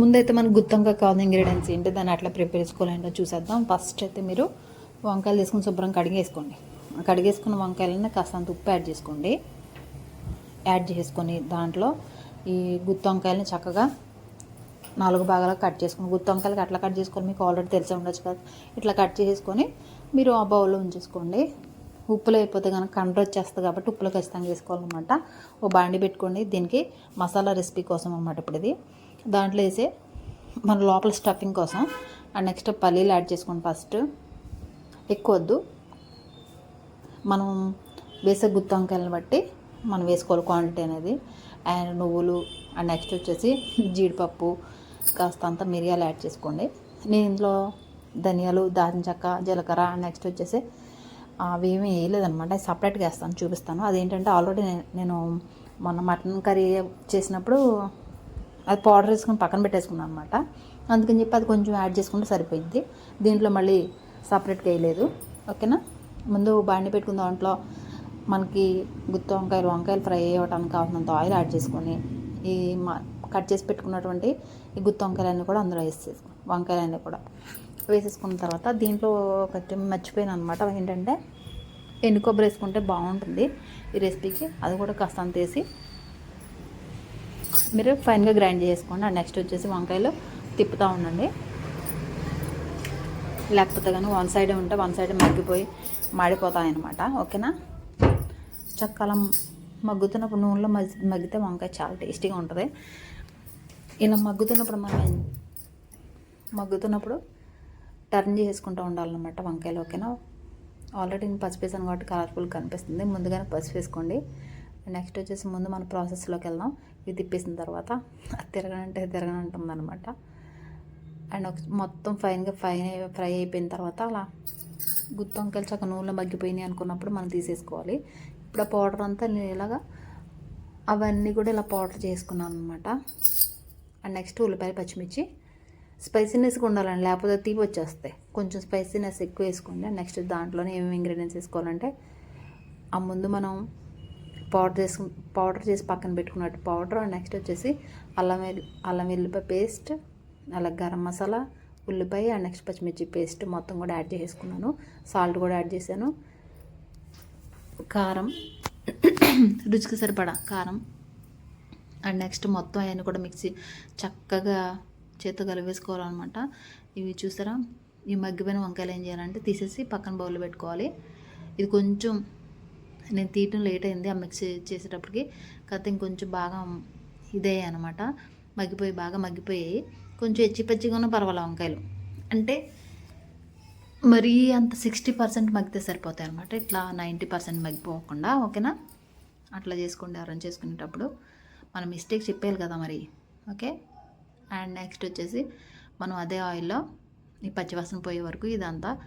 ముందైతే మనకు గుత్తంగా కావాల్సిన ఇంగ్రీడియంట్స్ ఏంటి దాన్ని అట్లా ప్రిపేర్ చేసుకోవాలంటే చూసేద్దాం. ఫస్ట్ అయితే మీరు వంకాయలు తీసుకుని శుభ్రం కడిగేసుకోండి. కడిగేసుకున్న వంకాయలని కాస్తంత ఉప్పు యాడ్ చేసుకోండి. యాడ్ చేసుకొని దాంట్లో ఈ గుత్తొంకాయలని చక్కగా నాలుగు భాగాలుగా కట్ చేసుకుని గుత్తొంకాయలకి అట్లా కట్ చేసుకొని మీకు ఆల్రెడీ తెలిసి ఉండొచ్చు కదా. ఇట్లా కట్ చేసుకొని మీరు ఆ బౌల్లో ఉంచేసుకోండి. ఉప్పులో అయిపోతే కనుక కండ్ర వచ్చేస్తుంది కాబట్టి ఉప్పులో ఖచ్చితంగా వేసుకోవాలన్నమాట. ఓ బాండి పెట్టుకోండి. దీనికి మసాలా రెసిపీ కోసం అన్నమాట ఇప్పుడు ఇది. దాంట్లో వేసే మన లోపల స్టఫింగ్ కోసం అండ్ నెక్స్ట్ పల్లీలు యాడ్ చేసుకోండి ఫస్ట్ ఎక్కువ వద్దు మనం వేసే గుత్తంకాయలను బట్టి మనం వేసుకోవాలి క్వాంటిటీ అనేది. అండ్ నువ్వులు అండ్ నెక్స్ట్ వచ్చేసి జీడిపప్పు కాస్త అంత మిరియాలు యాడ్ చేసుకోండి. నేను ఇందులో ధనియాలు దాల్చిన చెక్క జీలకర్ర అండ్ నెక్స్ట్ వచ్చేసి అవి ఏమీ వేయలేదనమాట సపరేట్గా వేస్తాను చూపిస్తాను. అదేంటంటే ఆల్రెడీ నేను మొన్న మటన్ కర్రీ చేసినప్పుడు అది పౌడర్ వేసుకుని పక్కన పెట్టేసుకున్నాను అనమాట అందుకని చెప్పి అది కొంచెం యాడ్ చేసుకుంటే సరిపోయింది దీంట్లో మళ్ళీ సపరేట్గా వేయలేదు. ఓకేనా ముందు బాండి పెట్టుకున్న దాంట్లో మనకి గుత్తి వంకాయలు వంకాయలు ఫ్రై అవ్వడానికి కావాల్సినంత ఆయిల్ యాడ్ చేసుకొని ఈ మా కట్ చేసి పెట్టుకున్నటువంటి ఈ గుత్తి వంకాయలన్నీ కూడా అందులో వేసేసుకో వంకాయలన్నీ కూడా. వేసేసుకున్న తర్వాత దీంట్లో ఒకటి మర్చిపోయాను అనమాట ఏంటంటే ఎండు కొబ్బరి వేసుకుంటే బాగుంటుంది ఈ రెసిపీకి అది కూడా కాస్త అంత వేసి మీరు ఫైన్గా గ్రైండ్ చేసుకోండి. అండ్ నెక్స్ట్ వచ్చేసి వంకాయలు తిప్పుతూ ఉండండి. లేకపోతే కానీ వన్ సైడ్ ఉంటే వన్ సైడ్ మగ్గిపోయి మాడిపోతాయి అనమాట ఓకేనా? చక్కల మగ్గుతున్నప్పుడు నూనెలో మగ్గి మగ్గితే వంకాయ చాలా టేస్టీగా ఉంటుంది. ఇలా మగ్గుతున్నప్పుడు మనం మగ్గుతున్నప్పుడు టర్న్ చేసుకుంటూ ఉండాలన్నమాట వంకాయలు ఓకేనా? ఆల్రెడీ నేను పసుపు వేసాను కాబట్టి కలర్ఫుల్ కనిపిస్తుంది. ముందుగానే పసుపు వేసుకోండి. నెక్స్ట్ వచ్చేసి ముందు మన ప్రాసెస్లోకి వెళ్దాం. ఇది తిప్పేసిన తర్వాత అది తిరగనంటే తిరగనంటుంది అనమాట అండ్ ఒక మొత్తం ఫైన్గా ఫ్రై ఫ్రై అయిపోయిన తర్వాత అలా గుత్తి వంకాయలు చక్క నూనెలో మగ్గిపోయినాయి అనుకున్నప్పుడు మనం తీసేసుకోవాలి. ఇప్పుడు ఆ పౌడర్ అంతా నేను ఇలాగా అవన్నీ కూడా ఇలా పౌడర్ చేసుకున్నాను అనమాట అండ్ నెక్స్ట్ ఉల్లిపాయ పచ్చిమిర్చి. స్పైసీనెస్గా ఉండాలండి లేకపోతే తీపి వచ్చేస్తాయి. కొంచెం స్పైసీనెస్ ఎక్కువ వేసుకోండి. నెక్స్ట్ దాంట్లోనే ఏమేమి ఇంగ్రీడియంట్స్ వేసుకోవాలంటే ఆ ముందు మనం పౌడర్ చేసు పౌడర్ చేసి పక్కన పెట్టుకున్నట్టు పౌడర్ నెక్స్ట్ వచ్చేసి అల్లం వెల్లు అల్లం వెల్లిపాయ పేస్ట్ అలా గరం మసాలా ఉల్లిపాయ అండ్ నెక్స్ట్ పచ్చిమిర్చి పేస్ట్ మొత్తం కూడా యాడ్ చేసుకున్నాను సాల్ట్ కూడా యాడ్ చేశాను. కారం రుచికి సరిపడా కారం అండ్ నెక్స్ట్ మొత్తం అవన్నీ కూడా మిక్సీ చక్కగా చేత్తో కలిపేసుకోవాలన్నమాట. ఇవి చూసారా? ఈ మగ్గిపోయిన వంకాయలు ఏం చేయాలంటే తీసేసి పక్కన బౌల్లో పెట్టుకోవాలి. ఇది కొంచెం నేను తీయటం లేట్ అయింది. ఆ మిక్స్ చేసేటప్పటికి కథ ఇంకొంచెం బాగా ఇదే అనమాట మగ్గిపోయి బాగా మగ్గిపోయాయి. కొంచెం ఎచ్చి పచ్చిగానే పర్వాలే వంకాయలు. అంటే మరీ అంత సిక్స్టీ పర్సెంట్ మగ్గితే సరిపోతాయి అనమాట ఇట్లా నైంటీ పర్సెంట్ మగ్గిపోకుండా ఓకేనా? అట్లా చేసుకోండి అరేంజ్ చేసుకునేటప్పుడు మన మిస్టేక్ చెప్పేయాలి కదా మరి. ఓకే? అండ్ నెక్స్ట్ వచ్చేసి మనం అదే ఆయిల్లో ఈ పచ్చివాసన పోయే వరకు ఇదంతా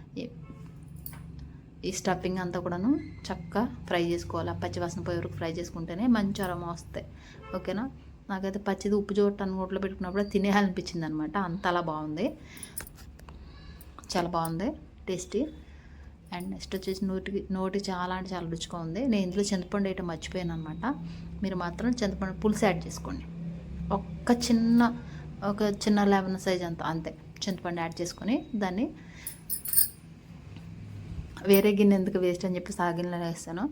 ఈ- స్టఫింగ్ అంతా కూడాను చక్కగా ఫ్రై చేసుకోవాలి. పచ్చివాసన పోయే వరకు ఫ్రై చేసుకుంటేనే మంచి అరమ వస్తాయి. ఓకేనా నాకైతే పచ్చిది ఉప్పు చూడటానికి నోట్లో పెట్టుకున్నప్పుడు తినేయాలనిపించింది అనమాట అంత అలా బాగుంది. చాలా బాగుంది. టేస్టీ అండ్ నెక్స్ట్ వచ్చేసి నోటికి నోటి చాలా అంటే చాలా రుచిగా ఉంది. నేను ఇందులో చింతపండు వేయటం మర్చిపోయాను అనమాట మీరు మాత్రం చింతపండు పులుసు యాడ్ చేసుకోండి. ఒక్క చిన్న ఒక చిన్న లెమన్ సైజ్ అంత అంతే. చింతపండు యాడ్ చేసుకొని దాన్ని వేరే గిన్నె ఎందుకు వేస్ట్ అని చెప్పి ఆ గిన్నెలో వేస్తాను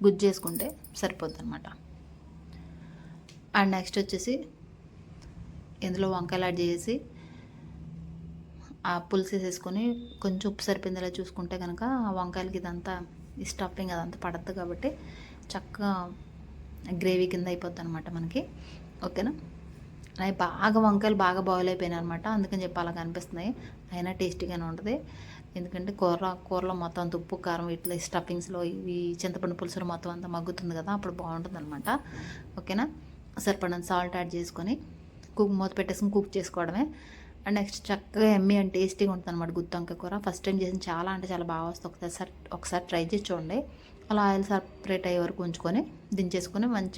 గుజ్జు చేసుకుంటే సరిపోద్ది అనమాట అండ్ నెక్స్ట్ వచ్చేసి ఇందులో వంకాయలు యాడ్ చేసి ఆ పులుసు వేసేసుకొని కొంచెం ఉప్పు సరిపోయిందిలా చూసుకుంటే కనుక ఆ వంకాయలకి ఇదంతా ఈ స్టఫింగ్ అదంతా పడద్దు కాబట్టి చక్కగా గ్రేవీ కింద అయిపోద్ది అనమాట మనకి. ఓకేనా? అవి బాగా వంకాయలు బాగా బాయిల్ అయిపోయినాయి అనమాట అందుకని చెప్పి అలా కనిపిస్తున్నాయి అయినా టేస్టీగానే ఉంటుంది. ఎందుకంటే కూర కూరలో మొత్తం అంత ఉప్పు కారం ఇట్లా స్టఫింగ్స్లో ఇవి చింతపండు పులుసులో మొత్తం అంతా మగ్గుతుంది కదా అప్పుడు బాగుంటుంది అనమాట ఓకేనా? సరిపడినంత సాల్ట్ యాడ్ చేసుకొని కుక్ మూత పెట్టేసుకుని కుక్ చేసుకోవడమే. అండ్ నెక్స్ట్ చక్కగా ఎమ్మి అండ్ టేస్టీగా ఉంటుంది అనమాట గుత్తొంకాయ కూర. ఫస్ట్ టైం చేసిన చాలా అంటే చాలా బాగా వస్తుంది. ఒకసారి ఒకసారి ట్రై చేసి చూడండి. అలా ఆయిల్ సపరేట్ అయ్యే వరకు ఉంచుకొని దించేసుకొని మంచి